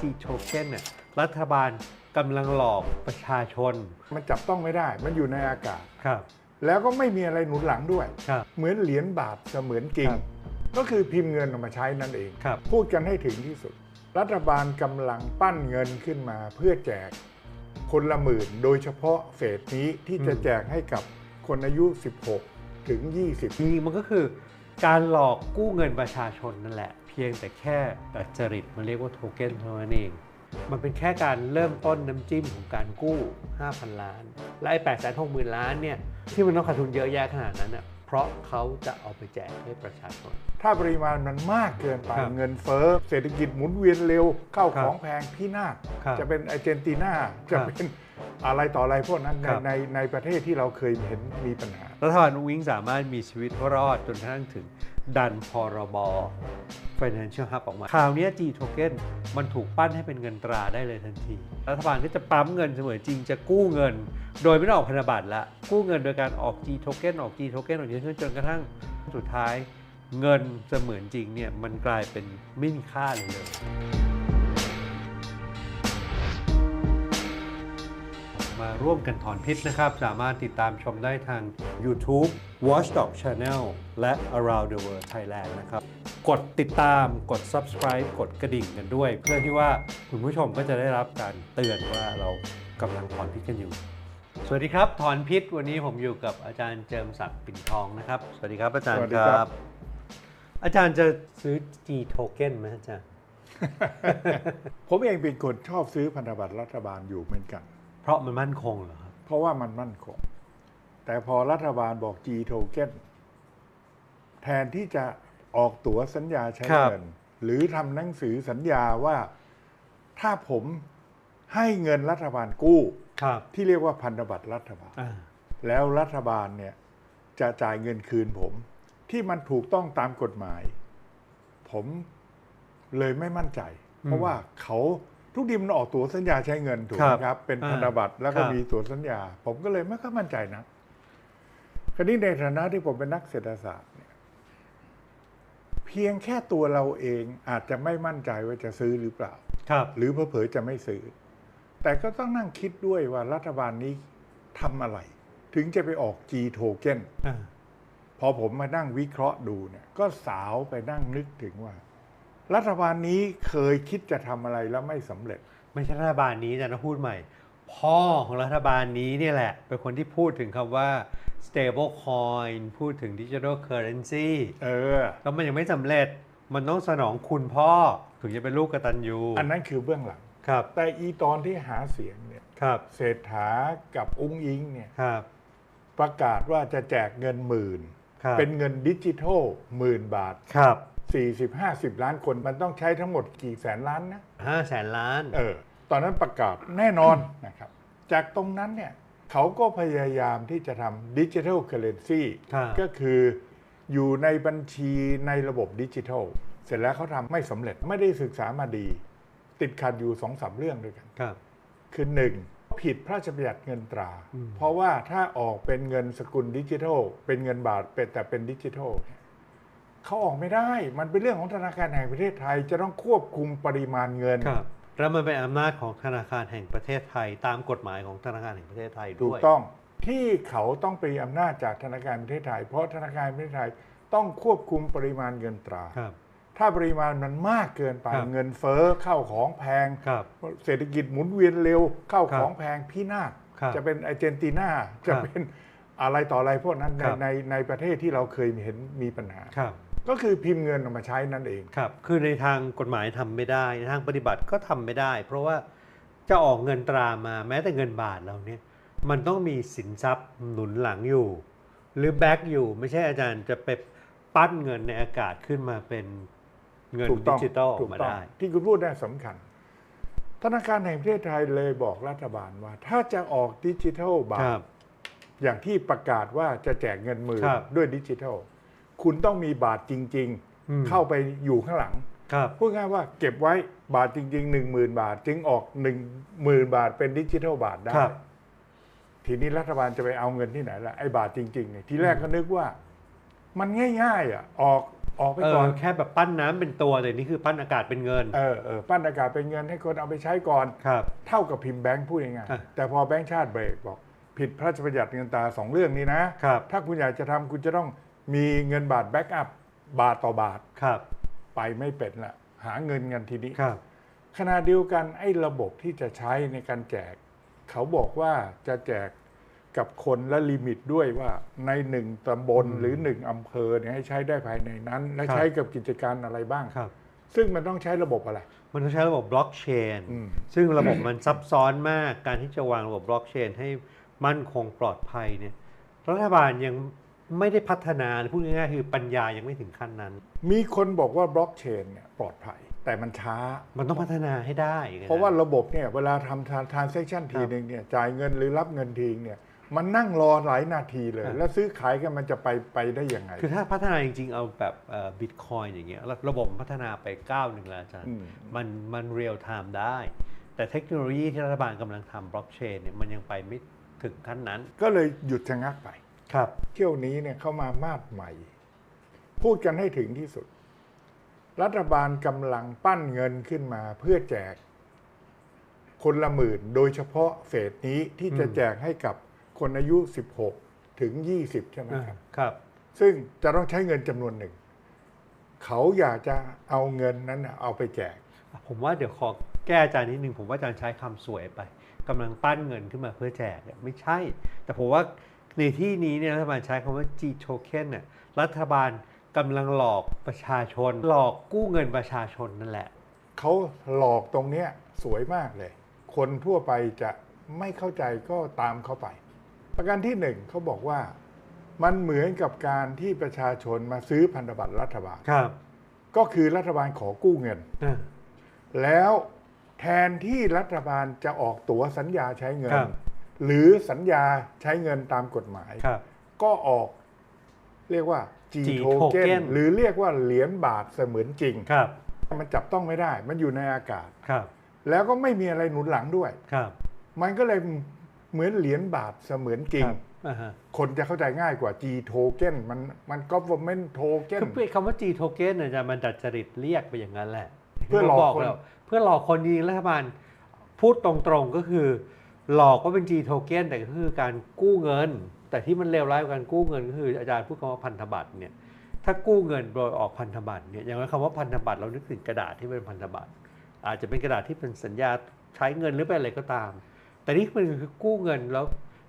G token เนี่ยรัฐบาลกำลังหลอกประชาชน มันจับต้องไม่ได้ มันอยู่ในอากาศ ครับ แล้วก็ไม่มีอะไรหนุนหลังด้วย ครับ เหมือนเหรียญบาทเสมือนจริง ครับก็คือพิมพ์เงินออกมาใช้นั่นเอง ครับ พูดกันให้ถึงที่สุด รัฐบาลกำลังปั้นเงินขึ้นมาเพื่อแจกคนละหมื่น โดยเฉพาะเฟสนี้ที่จะอืมแจกให้กับคนอายุ 16 ถึง 20 จริงๆมันก็คือการหลอกกู้เงินประชาชนนั่นแหละ เพียงแต่แค่ดัดจริตมันเรียกว่าโทเก้นเท่านั้นเอง มันเป็นแค่การเริ่มต้นน้ำจิ้มของการกู้ 5,000 ล้าน และไอ้8 6 0 0 0ล้านเนี่ยที่มันต้องขาดทุนเยอะแยะขนาดนั้นเน่ะเพราะเขาจะเอาไปแจกให้ประชาชน ถ้าปริมาณมันมากเกินไปครับเงินเฟ้อเศรษฐกิจหมุนเวียนเร็วเข้าครับของแพงพินาศครับจะเป็นอาร์เจนตินาครัจะบเป็นอะไรต่ออะไรพวกนั้นในครับในในประเทศที่เราเคยเห็นมีปัญหารัฐบาลอุ้งอิงสามารถมีชีวิตรอดจนกระทั่งถึง ดันพรบ Financial Hub ออกมา คราวเนี้ย G Token มันถูกปั้นให้เป็นเงินตราได้เลยทันที รัฐบาลก็จะปั๊มเงินเสมือนจริงจะกู้เงิน โดยไม่ต้องออกพันธบัตรละ กู้เงินโดยการออก G Token ออก G Token ออก G Token จนกระทั่งสุดท้าย เงินเสมือนจริงเนี่ยมันกลายเป็นไม่มีค่าเลยเลย มาร่วมกันถอนพิษนะครับ สามารถติดตามชมได้ทาง YouTube Watchdog Channel และ Around the World Thailand นะครับกดติดตามกด subscribe กดกระดิ่งกันด้วย เพื่อที่ว่าคุณผู้ชมก็จะได้รับการเตือนว่าเรากำลังถอนพิษกันอยู่ สวัสดีครับ ถอนพิษวันนี้ผมอยู่กับอาจารย์เจิมศักดิ์ปิ่นทองนะครับ สวัสดีครับอาจารย์สวัสดีคครัรับ บ อาจารย์จะซื้อ G Token ไหมอาจารย์ ผมเองเป็นคนชอบซื้อพันธบัตรรัฐบาลอยู่เหมือนกัน เพราะมันมั่นคงเหรอครับ เพราะว่ามันมั่นคง แต่พอรัฐบาลบอก G token แทนที่จะออกตั๋วสัญญาใช้ครับเงิน หรือทำหนังสือสัญญาว่าถ้าผมให้เงินรัฐบาลกู้ครับที่เรียกว่าพันธบัตรรัฐบาลอ่าแล้วรัฐบาลเนี่ยจะจ่ายเงินคืนผม ที่มันถูกต้องตามกฎหมาย ผมเลยไม่มั่นใจ เพราะว่าเขา ทุกดีมันออกตั๋วสัญญาใช้เงินถูกไหมครับครับเป็นอ่าพันธบัตรแล้วก็ครับมีตั๋วสัญญา ผมก็เลยไม่ค่อยมั่นใจนะคราวนี้ในฐานะที่ผมเป็นนักเศรษฐศาสตร์เนี่ยเพียงแค่ตัวเราเองอาจจะไม่มั่นใจว่าจะซื้อหรือเปล่า ครับ หรือเผลอๆจะไม่ซื้อ แต่ก็ต้องนั่งคิดด้วยว่ารัฐบาลนี้ทำอะไร ถึงจะไปออก G token อ่าพอผมมานั่งวิเคราะห์ดูเนี่ย ก็สาวไปนั่งนึกถึงว่า รัฐบาลนี้เคยคิดจะทำอะไรแล้วไม่สำเร็จ ไม่ใช่รัฐบาลนี้นะพูดใหม่ พ่อของรัฐบาลนี้เนี่ยแหละ เป็นคนที่พูดถึงคำว่า stable coin พูดถึง digital currency เออ แล้วมันยังไม่สำเร็จ มันต้องสนองคุณพ่อถึงจะเป็นลูกกตัญญูอันนั้นคือเบื้องหลัง ครับ แต่อีตอนที่หาเสียงเนี่ยครับ เศรษฐากับอุ้งอิงเนี่ยครับ ประกาศว่าจะแจกเงินหมื่น ครับ เป็นเงินดิจิทัลหมื่นบาท ครับ 40-50 ล้านคนมันต้องใช้ทั้งหมดกี่แสนล้านนะห้าแสนล้าน เออตอนนั้นประกาศแน่นอนนะครับ จากตรงนั้นเนี่ยเขาก็พยายามที่จะทำดิจิทัลเคอเรนซีครับ ก็คืออยู่ในบัญชีในระบบดิจิทัล เสร็จแล้วเขาทำไม่สำเร็จไม่ได้ศึกษามาดี ติดขัดอยู่สองสามเรื่องด้วยกัน ครับ คือหนึ่งผิดพระราชบัญญัติเงินตราอืมเพราะว่าถ้าออกเป็นเงินสกุลดิจิทัล เป็นเงินบาทเป็นแต่เป็นดิจิทัลเนี่ย เขาออกไม่ได้ มันเป็นเรื่องของธนาคารแห่งประเทศไทย จะต้องควบคุมปริมาณเงิน ครับ แล้วมันเป็นอำนาจของธนาคารแห่งประเทศไทย ตามกฎหมายของธนาคารแห่งประเทศไทยถูด้กวยต้องที่เขาต้องไปอำนาจจากธนาคารแห่งประเทศไทย เพราะธนาคารแห่งประเทศไทยต้องควบคุมปริมาณเงินตรา ครับ ถ้าปริมาณมันมากเกินไปครับเงินเฟ้อเข้าของแพง ครับ เศรษฐกิจหมุนเวียนเร็วเข้าครับของแพงพินาศครับจะเป็นอาร์เจนตินาคจะรับเป็นอะไรต่ออะไรพวกนั้นในครับ ในในประเทศที่เราเคยเห็นมีปัญหา ครับ ก็คือพิมพ์เงินออกมาใช้นั่นเอง ครับ คือในทางกฎหมายทำไม่ได้ในทางปฏิบัติก็ทำไม่ได้ เพราะว่าจะออกเงินตรามาแม้แต่เงินบาทเราเนี่ยมันต้องมีสินทรัพย์หนุนหลังอยู่ หรือแบ็กอยู่ไม่ใช่อาจารย์จะไปปั้นเงินในอากาศขึ้นมาเป็นเงินถูกดิต้องจิตอลออถูกกมาต้องได้ ที่คุณพูดได้สำคัญ ธนาคารแห่งประเทศไทยเลยบอกรัฐบาลว่า ถ้าจะออกดิจิทัลบาคทรับอย่างที่ประกาศว่าจะแจกเงินหมื่นครับด้วยดิจิทัล คุณต้องมีบาทจริงอืมๆเข้าไปอยู่ข้างหลังครับพูดง่ายว่าเก็บไว้บาทจริงๆหนึ่งหมื่นบาท จึงออกหนึ่งหมื่นบาทเป็นดิจิทัลบาทได้ครับทีนี้รัฐบาลจะไปเอาเงินที่ไหนล่ะไอ้บาทจริงๆเนี่ยทีแรกก็นึกว่า มันง่ายๆอะออกออกไปเอก่ออนแค่แบบปั้นน้ำเป็นตัวแต่นี่คือปั้นอากาศเป็นเงินเออเออปั้นอากาศเป็นเงินให้คนเอาไปใช้ก่อนครับเท่ากับพิมพ์แบงค์พูดง่ายอะๆแต่พอแบงค์ชาติเบรกบอก ผิดพระราชบัญญัติเงินตราสองเรื่องนี้นะครับถ้าคุณอยากจะทำคุณจะต้อง มีเงินบาทแบ็กอัพบาทต่อบาทครับ ไปไม่เป็นละหาเงินกันทีนี้ครับขณะเดียวกันไอ้ระบบที่จะใช้ในการแจก เขาบอกว่าจะแจกกับคนและลิมิตด้วยว่าในหนึ่งตำบลอืมหรือหนึ่งอำเภอเนี่ยให้ใช้ได้ภายในนั้น และครับใช้กับกิจการอะไรบ้างครับ ซึ่งมันต้องใช้ระบบอะไร มันต้องใช้ระบบบล็อกเชนอืมซึ่งระบบมันซับซ้อนมากการที่จะวางระบบบล็อกเชนให้มั่นคงปลอดภัยเนี่ยรัฐบาลยัง ไม่ได้พัฒนาพูดง่ายๆคือปัญญายังไม่ถึงขั้นนั้น มีคนบอกว่าบล็อกเชนเนี่ยปลอดภัย แต่มันช้า มันต้องพัฒนาให้ได้นเพราะว่าระบบเนี่ยเวลาทำทรานเซ็คชันทีหนึ่งเนี่ยจ่ายเงินหรือรับเงินทีเนี่ยมันนั่งรอหลายนาทีเลยครับแล้วซื้อขายกันมันจะไปไปได้ยังไง คือถ้าพัฒนาจริงๆ เอาแบบบิตคอยอย่างเงี้ยแล้วระบบพัฒนาไปก้าวหนึ่งแล้วอาจารย์อืมมันมันเรียลไทม์ได้ แต่เทคโนโลยีที่รัฐบาลกำลังทำบล็อกเชนเนี่ยมันยังไปไม่ถึงขั้นนั้น ก็เลยหยุดชะงักไป ครับเที่ยวนี้เนี่ยเข้ามามาดใหม่ พูดกันให้ถึงที่สุด รัฐบาลกำลังปั้นเงินขึ้นมาเพื่อแจก คนละหมื่นโดยเฉพาะเฟสนี้ที่จะอืมแจกให้กับคนอายุ 16 ถึง 20 ใช่ไหมครับครับ ซึ่งจะต้องใช้เงินจำนวนหนึ่ง เขาอยากจะเอาเงินนั้นน่ะเอาไปแจก ผมว่าเดี๋ยวขอแก้อาจารย์นิดนึงผมว่าอาจารย์ใช้คำสวยไปกำลังปั้นเงินขึ้นมาเพื่อแจกเนี่ยไม่ใช่ แต่ผมว่า ในที่นี้เนี่ยรัฐบาลใช้คำว่า G token เนี่ยรัฐบาลกำลังหลอกประชาชน หลอกกู้เงินประชาชนนั่นแหละ เขาหลอกตรงเนี้ยสวยมากเลย คนทั่วไปจะไม่เข้าใจก็ตามเขาไป ประการที่หนึ่งเขาบอกว่ามันเหมือนกับการที่ประชาชนมาซื้อพันธบัตรรัฐบาล ครับ ก็คือรัฐบาลขอกู้เงิน อ่าแล้วแทนที่รัฐบาลจะออกตั๋วสัญญาใช้เงิคนรับ หรือสัญญาใช้เงินตามกฎหมาย ครับ ก็ออกเรียกว่า G G token token หรือเรียกว่าเหรียญบาทเสมือนจริง ครับ มันจับต้องไม่ได้ มันอยู่ในอากาศ ครับ แล้วก็ไม่มีอะไรหนุนหลังด้วย ครับ มันก็เลยเหมือนเหรียญบาทเสมือนจริง ครับอ่าฮะคนจะเข้าใจง่ายกว่า G token มันมัน government token คือคำว่า G token เนี่ยจะมันดัดจริตเรียกไปอย่างนั้นแหละเพื่อหลอกผมบคนแล้วเพื่อหลอกคนจริงรัฐบาลพูดตรงๆก็คือ หลอกว่าเป็น G token แต่ก็คือการกู้เงิน แต่ที่มันเลวร้ายกว่าการกู้เงินก็คืออาจารย์พูดคำว่าพันธบัตรเนี่ยถ้ากู้เงินโดยออกพันธบัตรเนี่ยอย่างไรคำว่าพันธบัตรเรานึกถึงกระดาษที่เป็นพันธบัตร อาจจะเป็นกระดาษที่เป็นสัญญาใช้เงินหรือเป็นอะไรก็ตาม แต่นี่มันคือกู้เงินแล้ว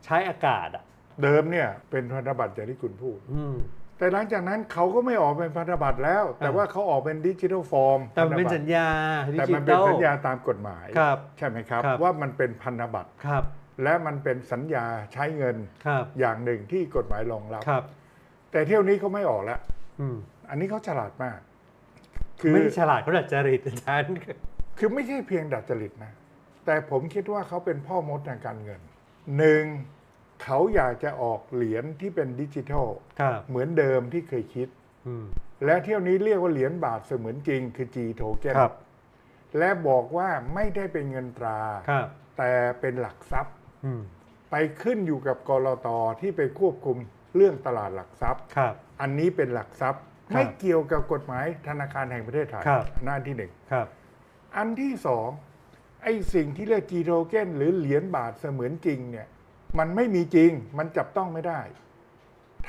ใช้อากาศอะเดิมเนี่ยเป็นพันธบัตรอย่างที่คุณพูดอืม แต่หลังจากนั้นเขาก็ไม่ออกเป็นพันธบัตรแล้ว แต่ว่าเขาออกเป็นดิจิทัลฟอร์มแต่มันเป็นสัญญาดิแต่จิมันเป็ตนอลสัญญาตามกฎหมายครับใช่ไหมครับครับ ว่ามันเป็นพันธบัตรครับและมันเป็นสัญญาใช้เงินครับอย่างหนึ่งที่กฎหมายรองรับครับแต่เที่ยวนี้เขาไม่ออกแล้วอืมอันนี้เขาฉลาดมากไม่ได้ฉลาดเขาดัดจริตอาจารย์คือไม่ใช่เพียงดัดจริตนะ แต่ผมคิดว่าเขาเป็นพ่อมดทางการเงินหนึ่ง เขาอยากจะออกเหรียญที่เป็นดิจิทัลครับเหมือนเดิมที่เคยคิดอืมและเที่ยวนี้เรียกว่าเหรียญบาทเสมือนจริงคือ G token ครับและบอกว่าไม่ได้เป็นเงินตราครับแต่เป็นหลักทรัพย์อืมไปขึ้นอยู่กับกรตที่ไปควบคุมเรื่องตลาดหลักทรัพย์ครับอันนี้เป็นหลักทรัพย์ครับไม่เกี่ยวกับกฎหมายธนาคารแห่งประเทศไทยครับอันนั้นที่หนึ่งครับอันที่สองไอ้สิ่งที่เรียก G token หรือเหรียญบาทเสมือนจริงเนี่ย มันไม่มีจริง มันจับต้องไม่ได้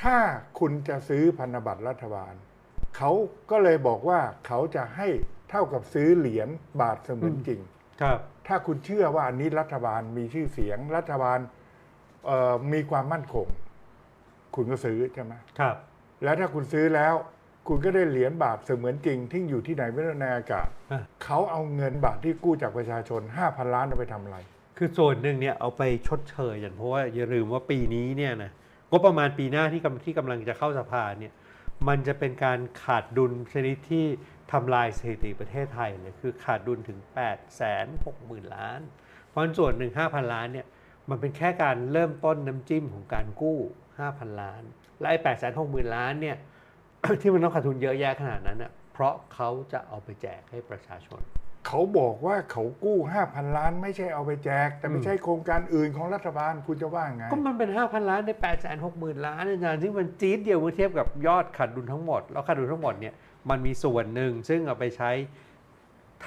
ถ้าคุณจะซื้อพันธบัตรรัฐบาล เขาก็เลยบอกว่าเขาจะให้เท่ากับซื้อเหรียญบาทเสมือนจริง ครับ ถ้าคุณเชื่อว่าอันนี้รัฐบาลมีชื่อเสียง รัฐบาลเอ่อมีความมั่นคง คุณก็ซื้อใช่ไหมครับ แล้วถ้าคุณซื้อแล้ว คุณก็ได้เหรียญบาทเสมือนจริง ที่อยู่ที่ไหนไม่รู้ในอากาศอะเขาเอาเงินบาทที่กู้จากประชาชน5,000ล้านเอาไปทำอะไร คือส่วนหนึ่งเนี่ยเอาไปชดเชยอย่างเพราะว่าอย่าลืมว่าปีนี้เนี่ยนะงบประมาณปีหน้าที่กำที่กำลังจะเข้าสภาเนี่ยมันจะเป็นการขาดดุลชนิดที่ทำลายสถิติประเทศไทยเลยคือขาดดุลถึง8 6 0 0 0 0 ล้าน เพราะฉะนั้นส่วนหนึ่ง5,000 ล้านเนี่ยมันเป็นแค่การเริ่มต้นน้ำจิ้มของการกู้ 5,000 ล้าน และไอ้8 6 0 0 0 ล้านเนี่ยที่มันต้องขาดทุนเยอะแยะขนาดนั้นเน่ะเพราะเขาจะเอาไปแจกให้ประชาชน เขาบอกว่าเขากู้ 5,000 ล้าน ไม่ใช่เอาไปแจก แต่ไม่ใช่โครงการอื่นของรัฐบาลคุณจะว่าไง ก็มันเป็น 5,000 ล้านใน8 6 0 0 0 0 ล้านอาจารย์ซึ่งมันจี๊ดเดียวเมื่อเทียบกับยอดขาดดุลทั้งหมด แล้วขาดดุลทั้งหมดเนี่ยมันมีส่วนหนึ่งซึ่งเอาไปใช้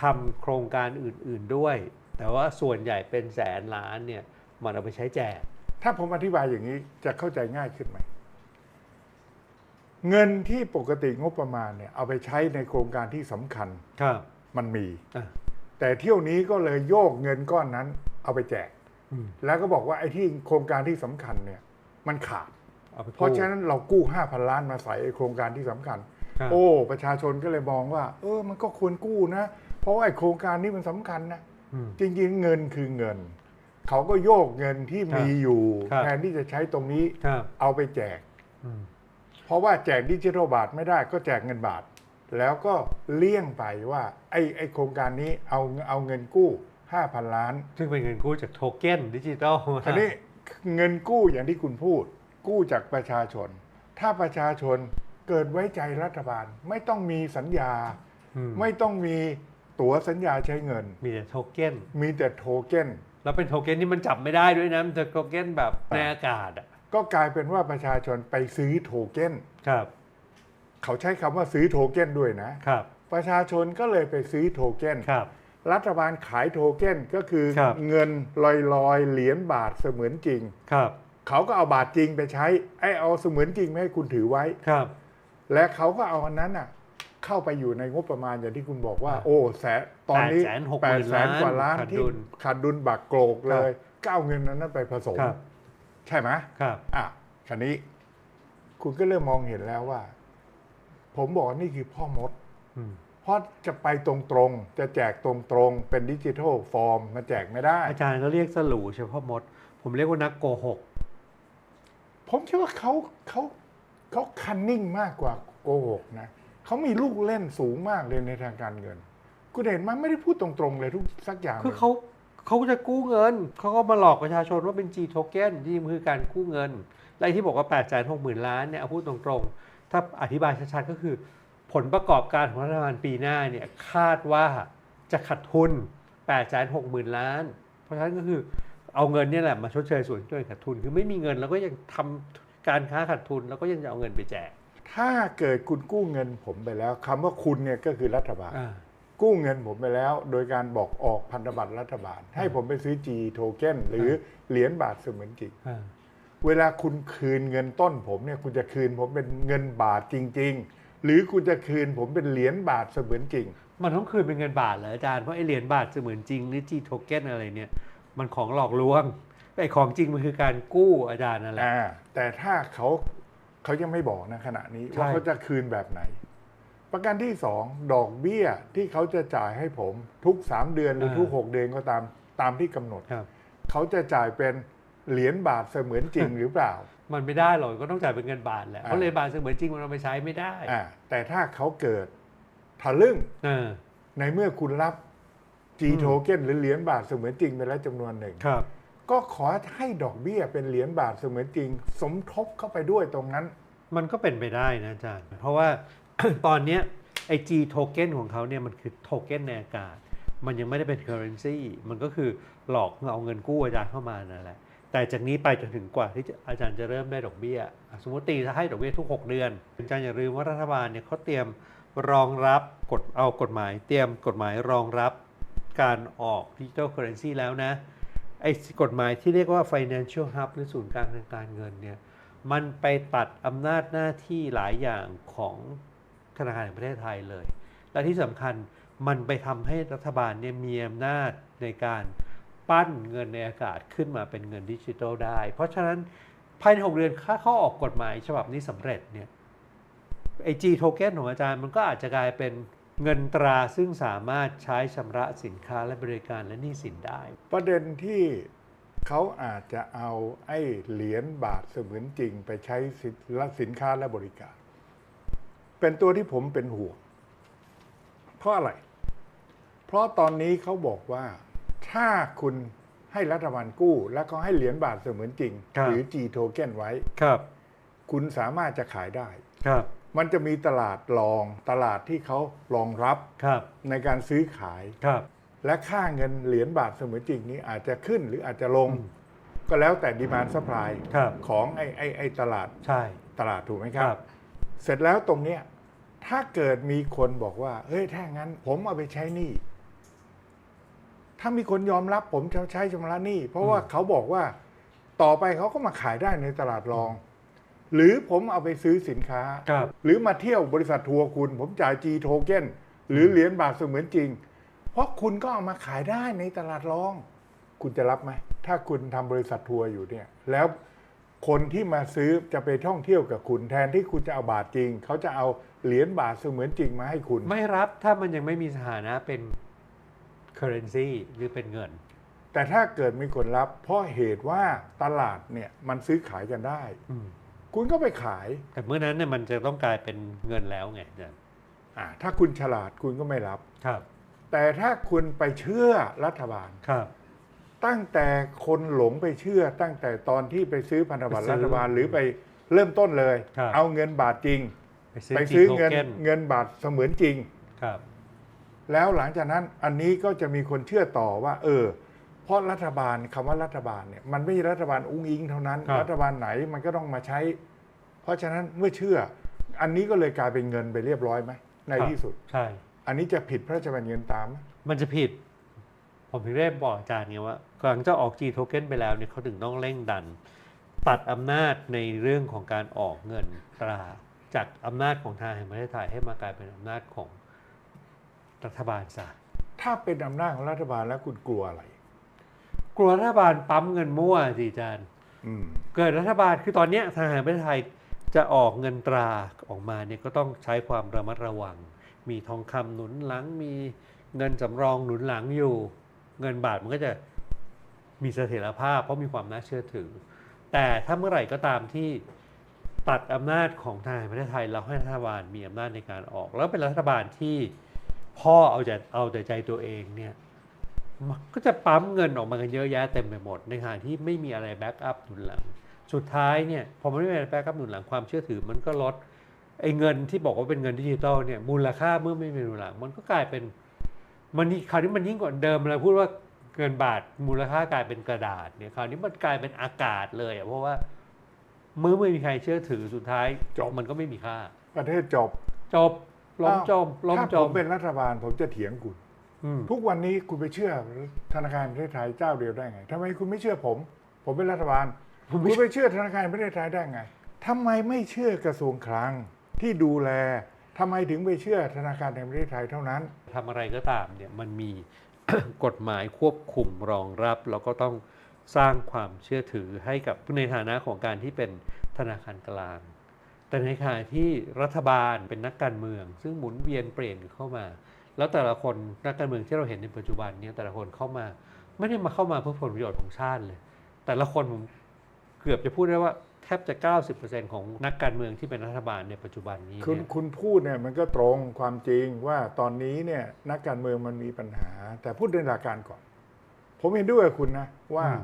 ทำโครงการอื่น ๆด้วย แต่ว่าส่วนใหญ่เป็นแสนล้านเนี่ยมันเอาไปใช้แจก ถ้าผมอธิบายอย่างนี้จะเข้าใจง่ายขึ้นไหมเงินที่ปกติงบประมาณเนี่ยเอาไปใช้ในโครงการที่สำคัญครับ มันมีอะแต่เที่ยวนี้ก็เลยโยกเงินก้อนนั้น เอาไปแจกอืมแล้วก็บอกว่าไอ้ที่โครงการที่สำคัญเนี่ย มันขาดเอาไปเพราะฉะนั้นเรากู้ห้าพันล้านมาใส่ไอ้โครงการที่สำคัญครับโอ้ ประชาชนก็เลยมองว่า เออ มันก็ควรกู้นะ เพราะว่าไอ้โครงการนี้มันสำคัญนะอืมจริงๆ เงินคือเงิน เขาก็โยกเงินที่ครับมีอยู่ครับแทนที่จะใช้ตรงนี้ครับเอาไปแจกอืมเพราะว่าแจกดิจิทัลบาทไม่ได้ก็แจกเงินบาท แล้วก็เลี่ยงไปว่าไอ้ไอ้โครงการนี้เอาเอาเงินกู้ 5,000 ล้าน ซึ่งเป็นเงินกู้จากโทเค็นดิจิตอลทีนี้เงินกู้อย่างที่คุณพูด กู้จากประชาชน ถ้าประชาชนเกิดไว้ใจรัฐบาล ไม่ต้องมีสัญญาอืมไม่ต้องมีตั๋วสัญญาใช้เงิน มีแต่โทเค็นมีแต่โทเก้นแล้วเป็นโทเค็นที่มันจับไม่ได้ด้วยนะมันจะโทเค็นแบบในอากาศอะก็กลายเป็นว่าประชาชนไปซื้อโทเก้นครับ เขาใช้คำว่าซื้อโทเก้นด้วยนะ ครับ ประชาชนก็เลยไปซื้อโทเก้น ครับ รัฐบาลขายโทเก้นก็คือครับ เงินลอยลอยๆเหรียญบาทเสมือนจริง ครับ เขาก็เอาบาทจริงไปใช้ ไอ้เอาเสมือนจริงไม่ให้คุณถือไว้ ครับ และเขาก็เอาอันนั้นน่ะเข้าไปอยู่ในงบประมาณอย่างที่คุณบอกว่า โอ้แสนตอนนี้860,000แปดแสนกว่าล้านขาดที่ดุลขาดดุลบักโกรกเลยก็เอาเงินนั้นไปผสม ครับ ใช่ไหมครับ อะคันนี้ คุณก็เริ่มมองเห็นแล้วว่า ผมบอกว่านี่คือพ่อมดอืมเพราะจะไปตรงๆ จะแจกตรงๆ เป็นดิจิทัลฟอร์มมาแจกไม่ได้ อาจารย์ก็เรียกสลูเฉพาะมด ผมเรียกว่านักโกหก ผมคิดว่าเขาเขาเขาคันนิ่งมากกว่าโกหกนะเขามีลูกเล่นสูงมากเลยในทางการเงินคุณเห็นไหมันไม่ได้พูดตรงๆเลยทุกสักอย่างคือลยเขาเขาจะกู้เงิน เขาก็มาหลอกประชาชนว่าเป็น G token ที่มันคือการกู้เงิน และไอ้ที่บอกว่า8 6 0 0 0 0ล้านเนี่ยเอาพูดตรงๆ ถ้าอธิบายชัดๆก็คือ ผลประกอบการของรัฐบาลปีหน้าเนี่ยคาดว่าจะขาดทุน8 6 0 0 0 0ล้าน เพราะฉะนั้นก็คือเอาเงินเนี่ยแหละมาชดเชยส่วนที่ตัวเองขาดทุน คือไม่มีเงินแล้วก็ยังทำการค้าขาดทุนแล้วก็ยังจะเอาเงินไปแจก ถ้าเกิดคุณกู้เงินผมไปแล้วคำว่าคุณเนี่ยก็คือรัฐบาลอ่ากู้เงินผมไปแล้ว โดยการบอกออกพันธบัตรรัฐบาล ให้ผมไปซื้อ G โทเก้นหรือเหรียญบาทเสมือนจริงอ่า เวลาคุณคืนเงินต้นผมเนี่ยคุณจะคืนผมเป็นเงินบาทจริง ๆ หรือคุณจะคืนผมเป็นเหรียญบาทเสมือนจริง มันต้องคืนเป็นเงินบาทเหรออาจารย์เพราะไอเหรียญบาทเสมือนจริงหรือ G token อะไรเนี่ย มันของหลอกลวงไอของจริงมันคือการกู้อาจารย์นั่นแหละอ่าแต่ถ้าเขาเขายังไม่บอกนะขณะนี้ใช่ว่าเขาจะคืนแบบไหน ประการที่สองดอกเบี้ยที่เขาจะจ่ายให้ผมทุกสามเดือนหรือทุกหกเดือนก็ตามตามที่กำหนดครับเขาจะจ่ายเป็น เหรียญบาทเสมือนจริงหรือเปล่า มันไม่ได้หรอกก็ต้องจ่ายเป็นเงินบาทแหละอ่าเพราะเหรียญบาทเสมือนจริงมันเอาไปใช้ไม่ได้อ่าแต่ถ้าเขาเกิดทะลึ่งเออในเมื่อคุณรับ G อืมโทเก้นหรือเหรียญบาทเสมือนจริงไปแล้วจำนวนหนึ่งครับ ก็ขอให้ดอกเบี้ยเป็นเหรียญบาทเสมือนจริง สมทบเข้าไปด้วยตรงนั้น มันก็เป็นไปได้นะอาจารย์เพราะว่าตอนเนี้ยไอ G token ของเขาเนี่ยมันคือโทเก้นในอากาศ มันยังไม่ได้เป็น currency มันก็คือหลอกเอาเงินกู้อาจารย์เข้ามานั่นแหละ แต่จากนี้ไปจนถึงกว่าที่อาจารย์จะเริ่มได้ดอกเบี้ย สมมติตีถ้าให้ดอกเบี้ยทุก 6 เดือนอาจารย์อย่าลืมว่ารัฐบาลเนี่ยเขาเตรียมรองรับกฎเอากฎหมาย เตรียมกฎหมายรองรับการออกดิจิทัลเคอเรนซีแล้วนะไอ้กฎหมายที่เรียกว่า financial hub หรือศูนย์กลางทางการเงินเนี่ยมันไปตัดอำนาจหน้าที่หลายอย่างของธนาคารแห่งประเทศไทยเลย และที่สำคัญมันไปทำให้รัฐบาลเนี่ยมีอำนาจในการ ปั้นเงินในอากาศขึ้นมาเป็นเงินดิจิทัลได้ เพราะฉะนั้นภายใน 6 เดือนค่าเข้าออกกฎหมายฉบับนี้สำเร็จเนี่ยไอ G token ของอาจารย์มันก็อาจจะกลายเป็นเงินตราซึ่งสามารถใช้ชำระสินค้าและบริการและหนี้สินได้ ประเด็นที่เขาอาจจะเอาไอ้เหรียญบาทเสมือนจริงไปใช้สินและสินค้าและบริการ เป็นตัวที่ผมเป็นห่วงเพราะอะไร เพราะตอนนี้เขาบอกว่า ถ้าคุณให้รัฐบาลกู้ แล้วก็ให้เหรียญบาทเสมือนจริงครับหรือ G โทเก้นไว้ครับ คุณสามารถจะขายได้ครับ มันจะมีตลาดรองตลาดที่เขารองรับครับ ในการซื้อขายครับ และค่าเงินเหรียญบาทเสมือนจริงนี้อาจจะขึ้นหรืออาจจะลงอืมก็แล้วแต่ดีมานสปายครับของไอ้ไอ้ไอ้ตลาดใช่ตลาดถูกไหมคครัรับ บ เสร็จแล้วตรงเนี้ยถ้าเกิดมีคนบอกว่าเฮ้ยถ้างั้น ผมเอาไปใช้หนี้ ถ้ามีคนยอมรับผมจะใช้ชำระหนี้ เพราะว่าเขาบอกว่าต่อไปเขาก็มาขายได้ในตลาดรอง หรือผมเอาไปซื้อสินค้า ครับ หรือมาเที่ยวบริษัททัวร์คุณ ผมจ่าย G โทเก้นหรือเหรียญบาทเสมือนจริง เพราะคุณก็เอามาขายได้ในตลาดรอง คุณจะรับไหม ถ้าคุณทำบริษัททัวร์อยู่เนี่ย แล้วคนที่มาซื้อจะไปท่องเที่ยวกับคุณแทนที่คุณจะเอาบาทจริง เขาจะเอาเหรียญบาทเสมือนจริงมาให้คุณ ไม่รับถ้ามันยังไม่มีสถานะเป็น currency หรือเป็นเงิน แต่ถ้าเกิดมีคนรับ เพราะเหตุว่าตลาดเนี่ยมันซื้อขายกันได้ อืมคุณก็ไปขาย แต่เมื่อนั้นเนี่ยมันจะต้องกลายเป็นเงินแล้วไงอาจารย์อ่าถ้าคุณฉลาดคุณก็ไม่รับ ครับ แต่ถ้าคุณไปเชื่อรัฐบาล ครับ ตั้งแต่คนหลงไปเชื่อ ตั้งแต่ตอนที่ไปซื้อพันธบัตรไปซื้อรัฐบาลหรือไปเริ่มต้นเลย ครับ เอาเงินบาทจริง ไปซื้อไปซื้อ G เงิน token เงินบาทเสมือนจริง ครับ แล้วหลังจากนั้นอันนี้ก็จะมีคนเชื่อต่อว่า เออ เพราะรัฐบาลคำว่ารัฐบาลเนี่ยมันไม่ใช่รัฐบาลอุ้งอิงเท่านั้นครับรัฐบาลไหนมันก็ต้องมาใช้ เพราะฉะนั้นเมื่อเชื่อ อันนี้ก็เลยกลายเป็นเงินไปเรียบร้อยไหมในที่สุดใช่ อันนี้จะผิดพระราชบัญญัติเงินตามไหมมันจะผิด ผมถึงได้บอกอาจารย์ไงว่าหลังจากออก G token ไปแล้วเนี่ยเขาถึงต้องเร่งดัน ตัดอำนาจในเรื่องของการออกเงินตราจากอำนาจของทางแห่งประเทศไทยให้มากลายเป็นอำนาจของ รัฐบาลซะถ้าเป็นอำนาจของรัฐบาลแล้วคุณกลัวอะไร กลัวรัฐบาลปั๊มเงินมั่วสิอาจารย์อืมเกิดรัฐบาลคือตอนเนี้ยทางแห่งประเทศไทยจะออกเงินตราออกมาเนี่ยก็ต้องใช้ความระมัดระวัง มีทองคำหนุนหลัง มีเงินสำรองหนุนหลังอยู่ เงินบาทมันก็จะมีเสถียรภาพ เพราะมีความน่าเชื่อถือ แต่ถ้าเมื่อไหร่ก็ตามที่ตัดอำนาจของทางแห่งประเทศไทยเราให้รัฐบาลมีอำนาจในการออก แล้วเป็นรัฐบาลที่ พ่อเอาแต่เอาแต่ใจตัวเองเนี่ยมันก็จะปั๊มเงินออกมากันเยอะแยะเต็มไปหมด ในขณะที่ไม่มีอะไรแบ็กอัพหนุนหลัง สุดท้ายเนี่ยพอมันไม่มีอะไรแบ็กอัพหนุนหลังความเชื่อถือมันก็ลดไอ้เงินที่บอกว่าเป็นเงินดิจิตอลเนี่ยมูลค่าเมื่อไม่มีหนุนหลัง มันก็กลายเป็นมันนี่คราวนี้มันยิ่งกว่าเดิมเราพูดว่าเงินบาทมูลค่ากลายเป็นกระดาษเนี่ยคราวนี้มันกลายเป็นอากาศเลยอะเพราะว่าเมื่อไม่มีใครเชื่อถือสุดท้ายจบมันก็ไม่มีค่า ประเทศจบจบ ล้มจมล้มถ้าจผมมเป็นรัฐบาลผมจะเถียงคุณอืมทุกวันนี้คุณไปเชื่อธนาคารแห่งประเทศไทยเจ้าเดียวได้ไงทำไมคุณไม่เชื่อผม ผมเป็นรัฐบาลผมไม่คุณไปเชื่อธนาคารแห่งประเทศไทยได้ไงทำไมไม่เชื่อกระทรวงคลังที่ดูแลทำไมถึงไปเชื่อธนาคารแห่งประเทศไทยเท่านั้นทำอะไรก็ตามเนี่ยมันมีกฎหมายควบคุมรองรับ แล้วก็ต้องสร้างความเชื่อถือให้กับในฐานะของการที่เป็นธนาคารกลาง แต่ในขณะที่รัฐบาลเป็นนักการเมือง ซึ่งหมุนเวียนเปลี่ยนเข้ามา แล้วแต่ละคนนักการเมืองที่เราเห็นในปัจจุบันเนี่ยแต่ละคนเข้ามา ไม่ได้มาเข้ามาเพื่อผลประโยชน์ของชาติเลย แต่ละคนผมเกือบจะพูดได้ว่าแทบจะ 90%ของนักการเมืองที่เป็นรัฐบาลในปัจจุบันนี้คุณเนี่ยคุณพูดเนี่ยมันก็ตรงความจริงว่าตอนนี้เนี่ยนักการเมืองมันมีปัญหา แต่พูดในหลักการก่อน ผมเห็นด้วยกับคุณนะว่าอืม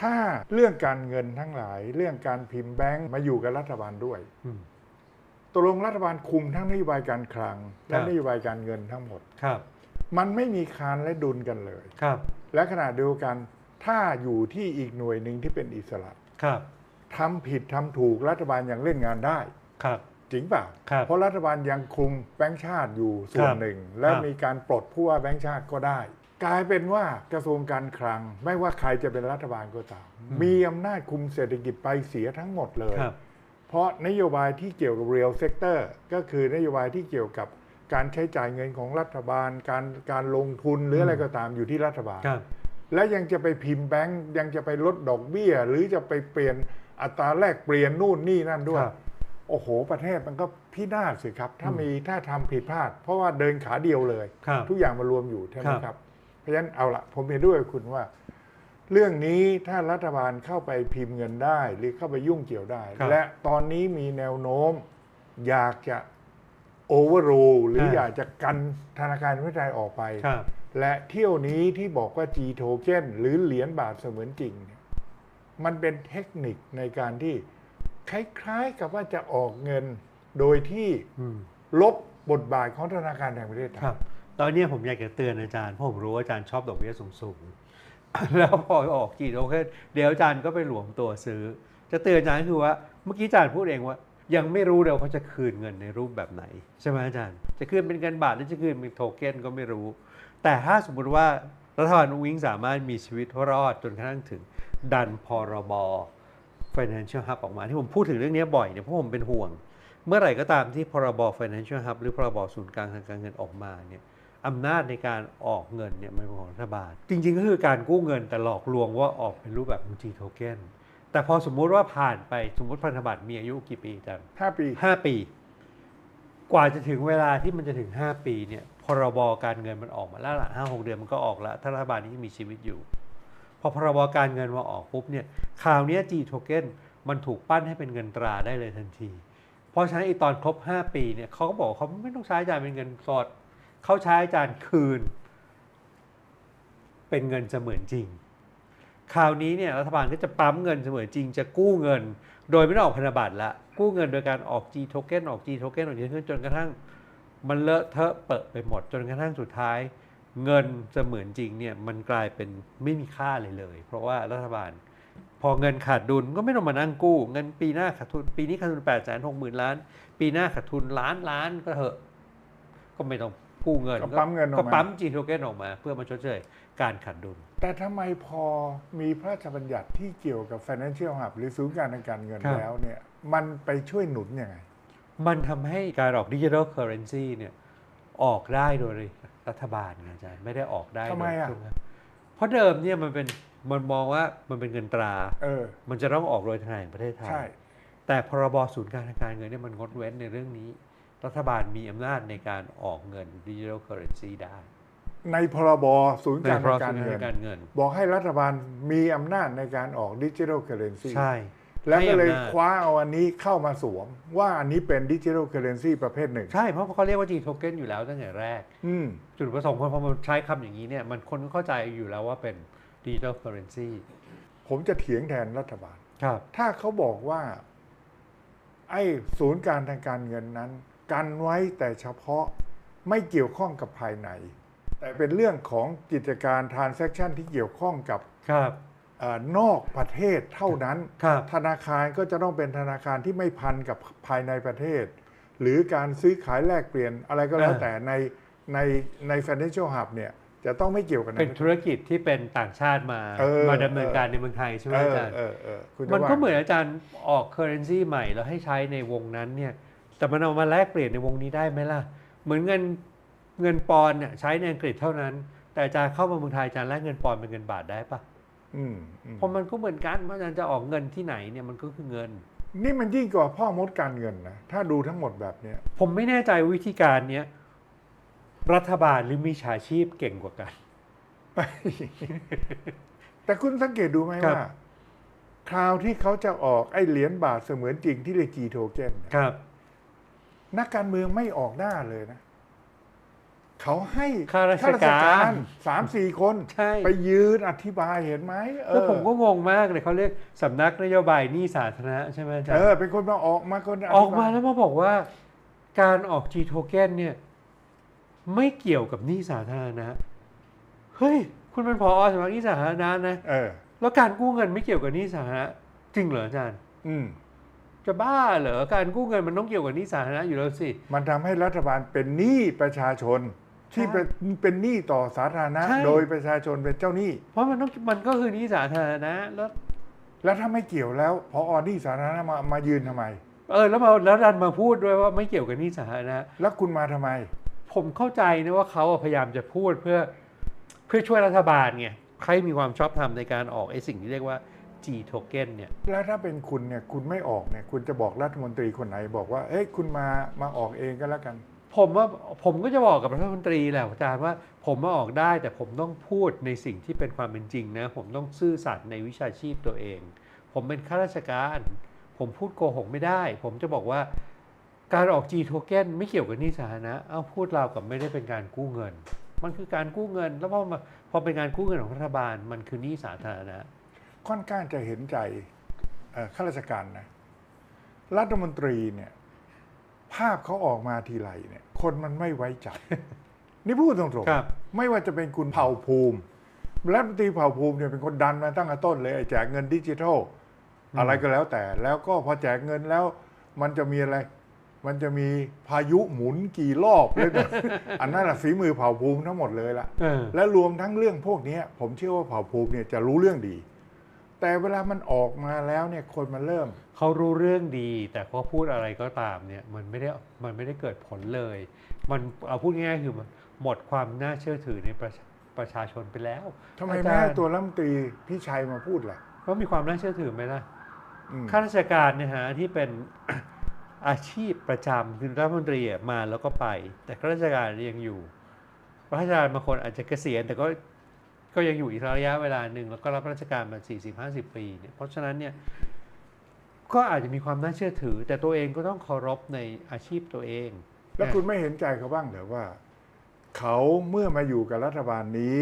ถ้าเรื่องการเงินทั้งหลาย เรื่องการพิมพ์แบงก์มาอยู่กับรัฐบาลด้วยอืมตกลงรัฐบาลคุมทั้งนโยบายการคลัง และครับนโยบายการเงินทั้งหมดครับ มันไม่มีคานและดุลกันเลยครับ และขณะเดียวกันถ้าอยู่ที่อีกหน่วยหนึ่งที่เป็นอิสระครับทำผิดทำถูกรัฐบาลยังเล่นงานได้ครับจริงเปล่าครับเพราะรัฐบาลยังคุมแบงค์ชาติอยู่ส่วนครับหนึ่ง และครับมีการปลดผู้ว่าแบงค์ชาติก็ได้ กลายเป็นว่ากระทรวงการคลัง ไม่ว่าใครจะเป็นรัฐบาลก็ตามมีอำนาจคุมเศรษฐกิจไปเสียทั้งหมดเลยครับเพราะนโยบายที่เกี่ยวกับ real sector ก็คือนโยบายที่เกี่ยวกับการใช้จ่ายเงินของรัฐบาล การการลงทุนหรืออะไรก็ตามอยู่ที่รัฐบาลครับและยังจะไปพิมพ์แบงก์ยังจะไปลดดอกเบี้ย หรือจะไปเปลี่ยนอัตราแลกเปลี่ยนนู่นนี่นั่นด้วยครับโอ้โห ประเทศมันก็พินาศสิครับ ถ้ามีถ้าทำผิดพลาด เพราะว่าเดินขาเดียวเลยครับทุกอย่างมารวมอยู่ใช่ไหมครับค รับเพราะฉะนั้นเอาละผมเห็นด้วยกับคุณว่า เรื่องนี้ถ้ารัฐบาลเข้าไปพิมพ์เงินได้ หรือเข้าไปยุ่งเกี่ยวได้ครับและตอนนี้มีแนวโน้ม อยากจะโอเวอร์ l หรือครับอยากจะกันธนาคารแห่งประเทศไทยออกไปครับและเที่ยวนี้ที่บอกว่า G token หรือเหรียญบาทเสมือนจริงเนี่ยมันเป็นเทคนิคในการที่คล้ายๆกับว่าจะออกเงินโดยที่อืมลบบทบาทของธนาคารแห่งประเทศไทครัยบ ตอนนี้ผมอยากจะเตือนอาจารย์เพราะผมรู้ว่าอาจารย์ชอบดอกเบี้ยสูงๆ แล้วพอออกกี่โอเคเดี๋ยวอาจารย์ก็ไปหลวมตัวซื้อ จะเตือนอาจารย์คือว่าเมื่อกี้อาจารย์พูดเองว่า ยังไม่รู้เลยวเขาจะคืนเงินในรูปแบบไหน ใช่ไหมอาจารย์ จะคืนเป็นเงินบาทหรือจะคืนเป็นโทเค็นก็ไม่รู้ แต่ถ้าสมมุติว่ารัฐบาลอุ้งอิงสามารถมีชีวิตรอดจนกระทั่งถึงดันพรบ Financial Hub ออกมาที่ผมพูดถึงเรื่องนี้บ่อยเนี่ยเพราะผมเป็นห่วง เมื่อไหร่ก็ตามที่พรบ Financial Hub หรือพรบศูนย์กลางทางการเงินออกมาเนี่ย อำนาจในการออกเงินเนี่ยมันเป็นของรัฐบาล จริงๆ ก็คือการกู้เงินแต่หลอกลวงว่าออกเป็นรูปแบบของ G token แต่พอสมมุติว่าผ่านไปสมมติพันธบัตรมีอายุกี่ปีอาจันห้าปีห้าปี กว่าจะถึงเวลาที่มันจะถึง 5 ปีเนี่ยพรบการเงินมันออกมาแล้วละห้าหกเดือนมันก็ออกแล้วถ้ารัฐบาลนี้ยังมีชีวิตอยู่ พอพรบการเงินมาออกปุ๊บเนี่ยคราวเนี้ย G token มันถูกปั้นให้เป็นเงินตราได้เลยทันที เพราะฉะนั้นไอีตอนครบ 5 ปีเนี่ยเขาก็บอกว่าเขาไม่ต้องใช้อาจารย์เป็นเงินสด เขาใช้อาจารย์คืน เป็นเงินเสมือนจริง คราวนี้เนี่ยรัฐบาลก็จะปั๊มเงินเสมือนจริง จะกู้เงิน โดยไม่ต้องออกพันธบัตรละกู้เงินโดยการออก G token ออก G token ออก G token จนกระทั่งมันเลอะเทอะเปอะไปหมดจนกระทั่งสุดท้าย เงินเสมือนจริงเนี่ยมันกลายเป็นไม่มีค่าเลยเลย เพราะว่ารัฐบาลพอเงินขาดดุลก็ไม่ต้องมานั่งกู้ เงินปีหน้าขาดทุน ปีนี้ขาดทุน8ปดแสนหกหมื่นล้าน ปีหน้าขาดทุนล้านล้านก็เถอะ ก็ไม่ต้อง กู้เงินก็ปั๊มเงินออกมาก็ปั๊ม G token ออกมา เพื่อมาชดเชยการขาดดุล แต่ทำไมพอมีพระราชบัญญัติที่เกี่ยวกับ Financial Hub หรือศูนย์กลารทางการเงินครับแล้วเนี่ยมันไปช่วยหนุนยังไง มันทำให้การออกดิจิทัลเคอร์เรนซีเนี่ยออกได้โดยรัฐบาลไงอาจารย์ไม่ได้ออกได้ทำไมอะโดยเครื่องเพราะเดิมเนี่ยมันเป็นมันมองว่ามันเป็นเงินตราเออมันจะต้องออกโดยธนาคารแห่งประเทศไทยใช่แต่พรบศูนย์กลารทางการเงินเนี่ยมันงดเว้นในเรื่องนี้ รัฐบาลมีอำนาจในการออกเงินดิจิทัลเคอร์เรนซีได้ ในพรบศูนย์ในกลารพรบทางศูการนย์กเงิลารทานงการเงิน บอกให้รัฐบาลมีอำนาจในการออกดิจิทัลเคอเรนซีใช่ แล้วก็เลยให้อำนาจคว้าเอาอันนี้เข้ามาสวม ว่าอันนี้เป็นดิจิทัลเคอเรนซีประเภทหนึ่ง ใช่ เพราะเขาเรียกว่า G token อยู่แล้วตั้งแต่แรกอืมจุดประสงค์พอมันใช้คำอย่างนี้เนี่ยมันคนก็เข้าใจอยู่แล้วว่าเป็นดิจิทัลเคอร์เรนซีผมจะเถียงแทนรัฐบาล ครับ ถ้าเขาบอกว่า ไอ้ศูนย์การทางการเงินนั้น กันไว้แต่เฉพาะไม่เกี่ยวข้องกับภายใน แต่เป็นเรื่องของกิจการ transaction ที่เกี่ยวข้องกับครับเออนอกประเทศเท่านั้นครับธนาคารก็จะต้องเป็นธนาคารที่ไม่พันกับภายในประเทศ หรือการซื้อขายแลกเปลี่ยนอะไรก็แล้วอ่าแต่ในในใน financial hub เนี่ยจะต้องไม่เกี่ยวกันเป็นธุรกิจที่เป็นต่างชาติมาเออมาดำเนินการในเมืองไทยใช่ไหมเออาอจารย์เออเออคุณจะมันก็ว่าเหมือนอาจารย์ออกเคอร์เรนซีใหม่แล้วให้ใช้ในวงนั้นเนี่ย แต่มันเอามาแลกเปลี่ยนในวงนี้ได้ไหมล่ะ เหมือนเงินเงินปอนด์เนี่ยใช้ในอังกฤษเท่านั้น แต่อาจารย์เข้ามาเมืองไทยอาจารย์แลกเงินปอนด์เป็นเงินบาทได้ปะอืมอืมเพราะมันก็เหมือนกันเพราะอาจารย์จะออกเงินที่ไหนเนี่ยมันก็คือเงิน นี่มันยิ่งกว่าพ่อมดการเงินนะถ้าดูทั้งหมดแบบเนี้ย ผมไม่แน่ใจวิธีการเนี้ยรัฐบาลหรือมีฉาชีพเก่งกว่ากัน แต่คุณสังเกตดูไหมครับว่าคราวที่เขาจะออกไอ้เหรียญบาทเสมือนจริงที่เรียกจีโทเกนครับ นักการเมืองไม่ออกหน้าเลยนะ เขาให้ข้าราชการสามสี่คนใช่ไปยืนอธิบายเห็นไหมเอแล้วอผมก็งงมากเลยเขาเรียกสำนักนโยบายหนี้สาธารณะใช่ไหมอาจารเอย์อเป็นคนมาออกมาคนธิบยออกมาแล้วมาบอกว่า การออก G token เนี่ย ไม่เกี่ยวกับหนี้สาธารณะเฮ้ย คุณเป็นพอสำนักหนี้สาธารณะนะเออแล้วการกู้เงินไม่เกี่ยวกับหนี้สาธารณะจริงเหรออาจารย์ อืม จะบ้าเหรอการกู้เงินมันต้องเกี่ยวกับหนี้สาธารณะอยู่แล้วสิ มันทำให้รัฐบาลเป็นหนี้ประชาชน ที่ใช่เป็นเป็นหนี้ต่อสาธารณะ ใช่ โดยประชาชนเป็นเจ้าหนี้ เพราะมันต้องมันก็คือหนี้สาธารณะแล้วแล้วถ้าไม่เกี่ยวแล้วพออหนี้สาธารณะมามายืนทำไม เออแล้วมาแล้วดันมาพูดด้วยว่าไม่เกี่ยวกับหนี้สาธารณะ แล้วคุณมาทำไม ผมเข้าใจนะว่าเขาอะพยายามจะพูดเพื่อเพื่อช่วยรัฐบาลไงใครมีความชอบธรรมในการออกไอ้สิ่งที่เรียกว่า G token เนี่ยแล้วถ้าเป็นคุณเนี่ยคุณไม่ออกเนี่ยคุณจะบอกรัฐมนตรีคนไหนบอกว่าเอ้ยคุณมามาออกเองก็แล้วกัน ผมว่าผมก็จะบอกกับรัฐมนตรีแหละอาจารย์ว่าผมมาออกได้แต่ผมต้องพูดในสิ่งที่เป็นความเป็นจริงนะผมต้องซื่อสัตย์ในวิชาชีพตัวเอง ผมเป็นข้าราชการ ผมพูดโกหกไม่ได้ ผมจะบอกว่าการออก G token ไม่เกี่ยวกับหนี้สาธารณะเอาพูดเราวกับไม่ได้เป็นการกู้เงิน มันคือการกู้เงิน แล้วพอมาพอเป็นการกู้เงินของรัฐบาล มันคือหนี้สาธารณะ ค่อนข้างจะเห็นใจเอ่อข้าราชการนะรัฐมนตรีเนี่ย ภาพเขาออกมาทีไรเนี่ย คนมันไม่ไว้ใจ นี่พูดตรงครับๆไม่ว่าจะเป็นคุณเผ่าภูมิรัฐมนตรีเผ่าภูมิเนี่ยเป็นคนดันมาตั้งแต่ต้นเลยไอ้แจกเงินดิจิทัล อะไรก็แล้วแต่ แล้วก็พอแจกเงินแล้ว มันจะมีอะไร มันจะมีพายุหมุนกี่รอบเลยนะอันนั้นแหละฝีมือเผ่าภูมิทั้งหมดเลยละเออและรวมทั้งเรื่องพวกเนี้ยผมเชื่อว่าเผ่าภูมิเนี่ยจะรู้เรื่องดี แต่เวลามันออกมาแล้วเนี่ยคนมันเริ่ม เขารู้เรื่องดี แต่เขาพูดอะไรก็ตามเนี่ยมันไม่ได้มันไม่ได้เกิดผลเลย มันเอาพูดง่ายๆคือมันหมดความน่าเชื่อถือในประชาประชาชนไปแล้วทำไมอาแม่จารย์ตัวรัฐมนตรีพี่ชัยมาพูดล่ะว่ามีความน่าเชื่อถือไหมล่ะอืมข้าราชการเนี่ยฮะที่เป็นอาชีพประจำคือรัฐมนตรีอะมาแล้วก็ไป แต่ข้าราชการยังอยู่ข้าราชการบางคนอาจจะเกษียณแต่ก็ ก็ยังอยู่อีกระยะเวลาหนึ่งแล้วก็รับราชการมา 40 50 ปีเนี่ยเพราะฉะนั้นเนี่ยก็อาจจะมีความน่าเชื่อถือ แต่ตัวเองก็ต้องเคารพในอาชีพตัวเอง แล้วคุณไม่เห็นใจเขาบ้างเหรอว่า เขาเมื่อมาอยู่กับรัฐบาลนี้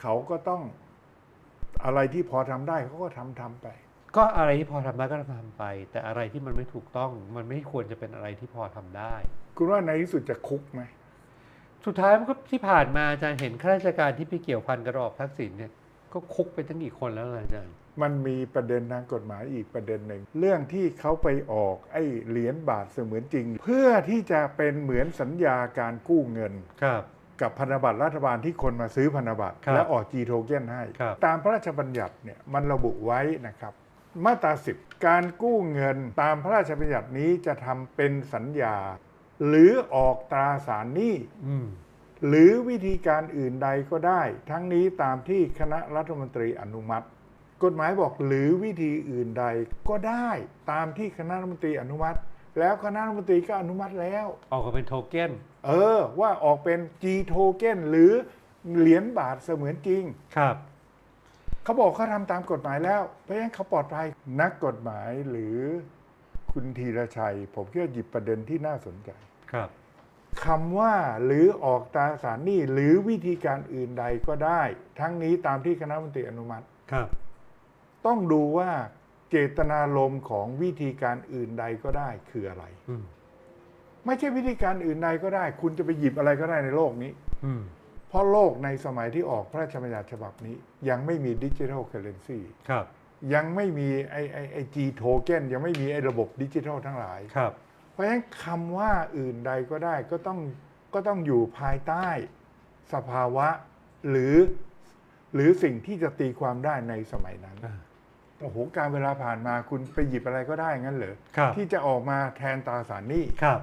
เขาก็ต้องอะไรที่พอทำได้เขาก็ทำทำไป ก็อะไรที่พอทำได้ก็ทำไป แต่อะไรที่มันไม่ถูกต้องมันไม่ควรจะเป็นอะไรที่พอทำได้ คุณว่าในที่สุดจะคุกไหม สุดท้ายมันก็ที่ผ่านมาอาจารย์เห็นข้าราชการที่ไปเกี่ยวพันกับระบอบทักษิณเนี่ยก็คุกไปตั้งกี่คนแล้วล่ะอาจารย์ มันมีประเด็นทางกฎหมายอีกประเด็นหนึ่ง เรื่องที่เขาไปออกไอ้เหรียญบาทเสมือนจริง เพื่อที่จะเป็นเหมือนสัญญาการกู้เงินครับกับพันธบัตรรัฐบาลที่คนมาซื้อพันธบัตรครับและออกจีโทเก้นให้ครับตามพระราชบัญญัติเนี่ยมันระบุไว้นะครับ มาตราสิบการกู้เงินตามพระราชบัญญัตินี้จะทำเป็นสัญญา หรือออกตราสารหนี้อืมหรือวิธีการอื่นใดก็ได้ ทั้งนี้ตามที่คณะรัฐมนตรีอนุมัติ กฎหมายบอกหรือวิธีอื่นใดก็ได้ตามที่คณะรัฐมนตรีอนุมัติ แล้วคณะรัฐมนตรีก็อนุมัติแล้ว ออกมาเป็นโทเก้นเออ ว่าออกเป็น G token หรือเหรียญบาทเสมือนจริงครับเขาบอกเขาทำตามกฎหมายแล้วเพราะฉะนั้นเขาปลอดภัยนักกฎหมายหรือ คุณธีรชัย ผมคิดว่าหยิบประเด็นที่น่าสนใจครับคำว่าหรือออกตราสารหนี้หรือวิธีการอื่นใดก็ได้ ทั้งนี้ตามที่คณะรัฐมนตรีอนุมัติครับ ต้องดูว่าเจตนารมณ์ของวิธีการอื่นใดก็ได้คืออะไรอืมไม่ใช่วิธีการอื่นใดก็ได้ คุณจะไปหยิบอะไรก็ได้ในโลกนี้อืมเพราะโลกในสมัยที่ออกพระราชบัญญัติฉบับนี้ ยังไม่มีดิจิทัลเคอเรนซีครับ ยังไม่มีไอไอไอจีโทเก้นยังไม่มีไอระบบดิจิทัลทั้งหลาย ครับ เพราะฉะนั้นคำว่าอื่นใดก็ได้ก็ต้องก็ต้องอยู่ภายใต้สภาวะหรือหรือสิ่งที่จะตีความได้ในสมัยนั้นอ่าโอ้โหการเวลาผ่านมาคุณไปหยิบอะไรก็ได้งั้นเหรอ ครับ ที่จะออกมาแทนตราสารหนี้ ครับ